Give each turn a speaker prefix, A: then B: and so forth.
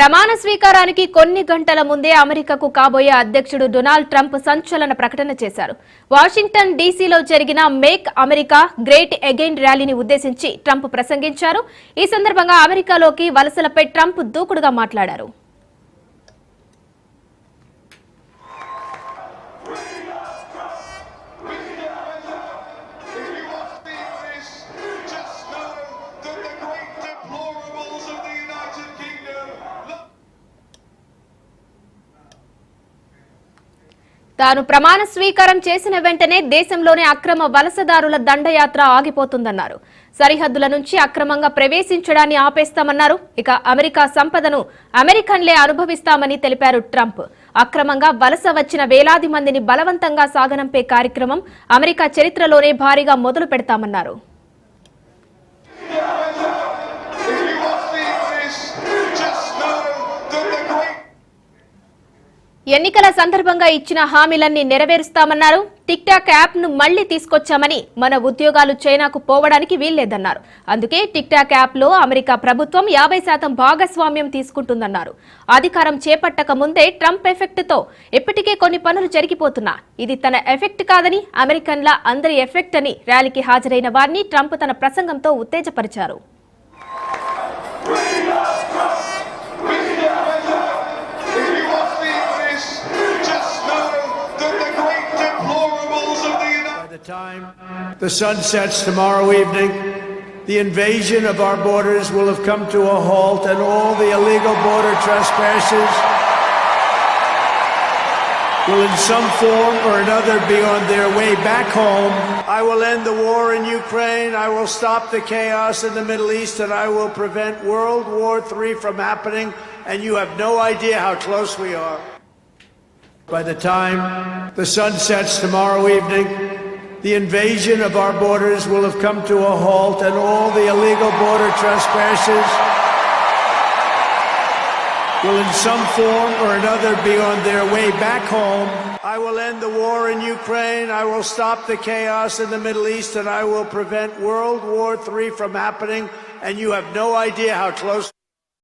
A: ప్రమాణ స్వీకారానికి కొన్ని గంటల ముందే అమెరికాకు కాబోయే అధ్యక్షుడు డొనాల్డ్ ట్రంప్ సంచలన ప్రకటన చేశారు. వాషింగ్టన్ డీసీలో జరిగిన మేక్ అమెరికా గ్రేట్ అగైన్ ర్యాలీని ఉద్దేశించి ట్రంప్ ప్రసంగించారు. ఈ సందర్భంగా అమెరికాలోకి వలసలపై ట్రంప్ దూకుడుగా మాట్లాడారు. తాను ప్రమాణ స్వీకారం చేసిన వెంటనే దేశంలోని అక్రమ వలసదారుల దండయాత్ర ఆగిపోతుందన్నారు. సరిహద్దుల నుంచి అక్రమంగా ప్రవేశించడాన్ని ఆపేస్తామన్నారు. ఇక అమెరికా సంపదను అమెరికన్లే అనుభవిస్తామని తెలిపారు ట్రంప్. అక్రమంగా వలస వచ్చిన వేలాది మందిని బలవంతంగా సాగనంపే కార్యక్రమం అమెరికా చరిత్రలోనే భారీగా మొదలు పెడతామన్నారు ఎన్నికల సందర్భంగా ఇచ్చిన హామీలన్నీ నెరవేరుస్తామన్నారు. టిక్ టాక్ యాప్ను మళ్ళీ తీసుకొచ్చామని మన ఉద్యోగాలు చైనాకు పోవడానికి వీల్లేదన్నారు. అందుకే టిక్ టాక్ యాప్లో అమెరికా ప్రభుత్వం యాభై శాతం భాగస్వామ్యం తీసుకుంటుందన్నారు. అధికారం చేపట్టక ముందే ట్రంప్ ఎఫెక్ట్తో ఇప్పటికే కొన్ని పనులు జరిగిపోతున్నా. ఇది తన ఎఫెక్ట్ కాదని అమెరికన్ల అందరి ఎఫెక్ట్ అని ర్యాలీకి హాజరైన వారిని ట్రంప్ తన ప్రసంగంతో ఉత్తేజపరిచారు.
B: The time the sun sets tomorrow evening, the invasion of our borders will have come to a halt, and all the illegal border trespassers will, in some form or another, be on their way back home. I will end the war in Ukraine. I will stop the chaos in the Middle East, and I will prevent World War III from happening. And you have no idea how close we are. By the time the sun sets tomorrow evening, the invasion of our borders will have come to a halt, and all the illegal border trespassers will, in some form or another, be on their way back home. I will end the war in Ukraine. I will stop the chaos in the Middle East, and I will prevent World War III from happening. And you have no idea how close.